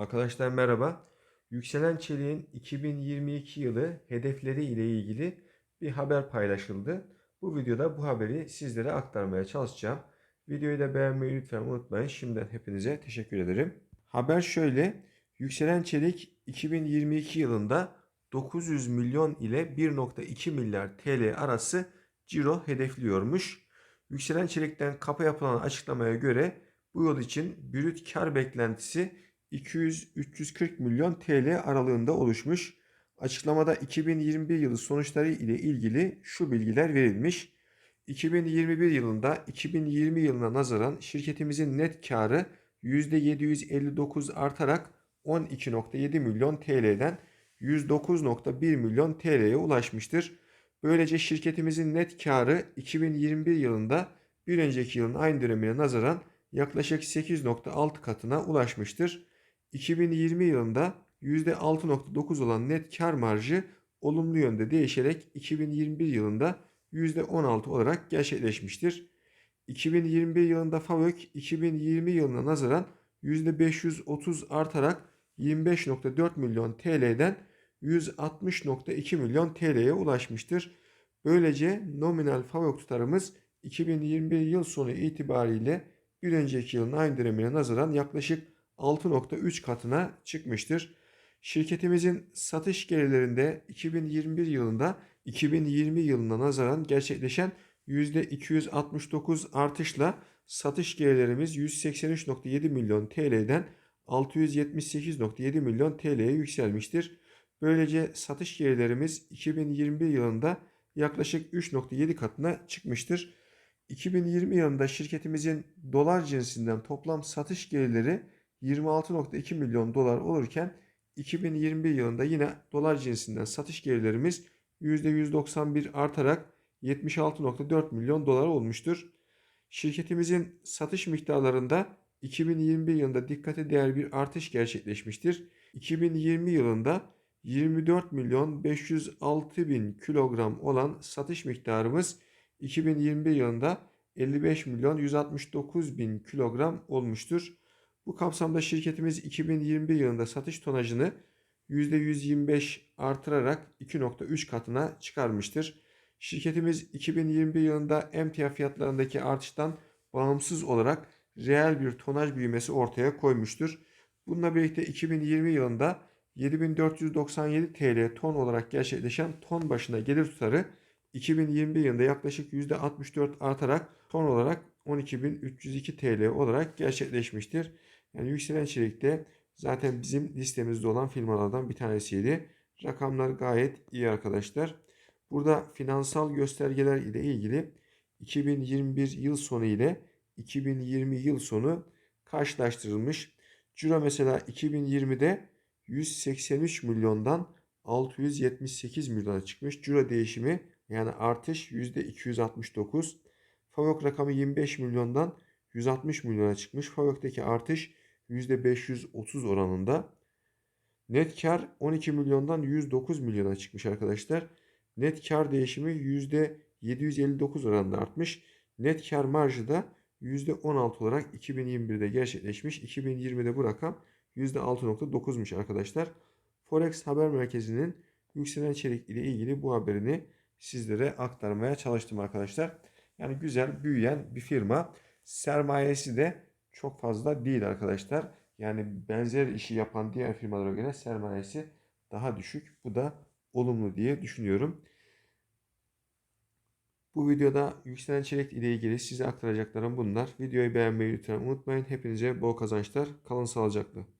Arkadaşlar merhaba. Yükselen Çelik'in 2022 yılı hedefleri ile ilgili bir haber paylaşıldı. Bu videoda bu haberi sizlere aktarmaya çalışacağım. Videoyu da beğenmeyi lütfen unutmayın. Şimdiden hepinize teşekkür ederim. Haber şöyle. Yükselen Çelik 2022 yılında 900 milyon ile 1.2 milyar TL arası ciro hedefliyormuş. Yükselen Çelik'ten kapa yapılan açıklamaya göre bu yıl için brüt kar beklentisi 200-340 milyon TL aralığında oluşmuş. Açıklamada 2021 yılı sonuçları ile ilgili şu bilgiler verilmiş. 2021 yılında 2020 yılına nazaran şirketimizin net karı %759 artarak 12.7 milyon TL'den 109.1 milyon TL'ye ulaşmıştır. Böylece şirketimizin net karı 2021 yılında bir önceki yılın aynı dönemine nazaran yaklaşık 8.6 katına ulaşmıştır. 2020 yılında %6.9 olan net kar marjı olumlu yönde değişerek 2021 yılında %16 olarak gerçekleşmiştir. 2021 yılında FAVÖK 2020 yılına nazaran %530 artarak 25.4 milyon TL'den 160.2 milyon TL'ye ulaşmıştır. Böylece nominal FAVÖK tutarımız 2021 yıl sonu itibariyle bir önceki yılın aynı dönemine nazaran yaklaşık 6.3 katına çıkmıştır. Şirketimizin satış gelirlerinde 2021 yılında 2020 yılına nazaran gerçekleşen %269 artışla satış gelirlerimiz 183.7 milyon TL'den 678.7 milyon TL'ye yükselmiştir. Böylece satış gelirlerimiz 2021 yılında yaklaşık 3.7 katına çıkmıştır. 2020 yılında şirketimizin dolar cinsinden toplam satış gelirleri 26.2 milyon dolar olurken 2021 yılında yine dolar cinsinden satış gelirlerimiz %191 artarak 76.4 milyon dolar olmuştur. Şirketimizin satış miktarlarında 2021 yılında dikkate değer bir artış gerçekleşmiştir. 2020 yılında 24 milyon 506 bin kilogram olan satış miktarımız 2021 yılında 55 milyon 169 bin kilogram olmuştur. Bu kapsamda şirketimiz 2021 yılında satış tonajını %125 artırarak 2.3 katına çıkarmıştır. Şirketimiz 2021 yılında emtia fiyatlarındaki artıştan bağımsız olarak reel bir tonaj büyümesi ortaya koymuştur. Bununla birlikte 2020 yılında 7497 TL ton olarak gerçekleşen ton başına gelir tutarı 2021 yılında yaklaşık %64 artarak ton olarak 12.302 TL olarak gerçekleşmiştir. Yani yükselen çelikte zaten bizim listemizde olan firmalardan bir tanesiydi. Rakamlar gayet iyi arkadaşlar. Burada finansal göstergeler ile ilgili 2021 yıl sonu ile 2020 yıl sonu karşılaştırılmış. Ciro mesela 2020'de 183 milyondan 678 milyona çıkmış. Ciro değişimi yani artış %269. Favok rakamı 25 milyondan 160 milyona çıkmış. Favok'taki artış %530 oranında. Net kar 12 milyondan 109 milyona çıkmış arkadaşlar. Net kar değişimi %759 oranında artmış. Net kar marjı da %16 olarak 2021'de gerçekleşmiş. 2020'de bu rakam %6.9'muş arkadaşlar. Forex Haber Merkezi'nin yükselen çelik ile ilgili bu haberini sizlere aktarmaya çalıştım arkadaşlar. Yani güzel büyüyen bir firma. Sermayesi de çok fazla değil arkadaşlar. Yani benzer işi yapan diğer firmalara göre sermayesi daha düşük. Bu da olumlu diye düşünüyorum. Bu videoda yükselen çelik ile ilgili size aktaracaklarım bunlar. Videoyu beğenmeyi lütfen unutmayın. Hepinize bol kazançlar. Kalın sağlıcakla.